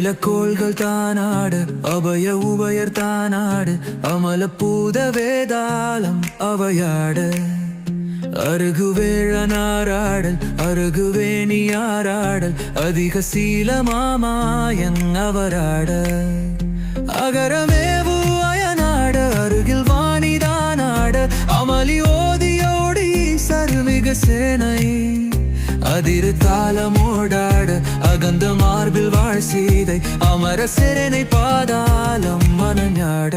அகிலக்கோள்கள் தானாடு அபய உபயர் தானாடு அமல பூத வேதாளம் அவையாடு. அருகு வேழனாராடல் அருகு வேணியாராடல் அதிக சீல மாமாயன் அவராட. அகரமேவு அயனாட அருகில் வாணிதானாட அமளி ஓதியோடி சருமிக சேனை. அதிரு தாளமோடாட அகந்த மார்பில் வாழ் சீதை அமர சிறனை பாதாளம் மனஞாட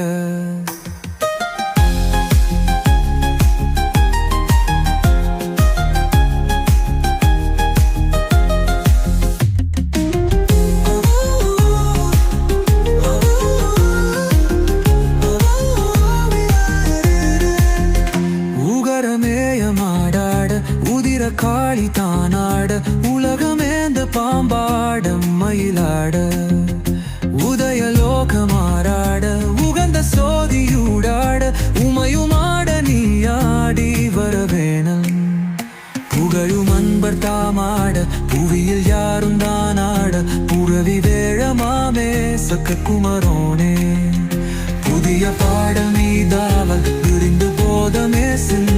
உதிர காளி தானாட உலகமேந்த பாம்பாட மயிலாட உதய உதயலோகமாறாட உகந்த சோதியூடாட உமையுமாட நீயாடி வரவேணம் புகழும் அன்பர் தாமாட புவியில் யாரும் தானாட புறவி வேழமாமே சக்க குமரோனே புதிய பாடமீதாவல் விரிந்து போதமே சிந்த.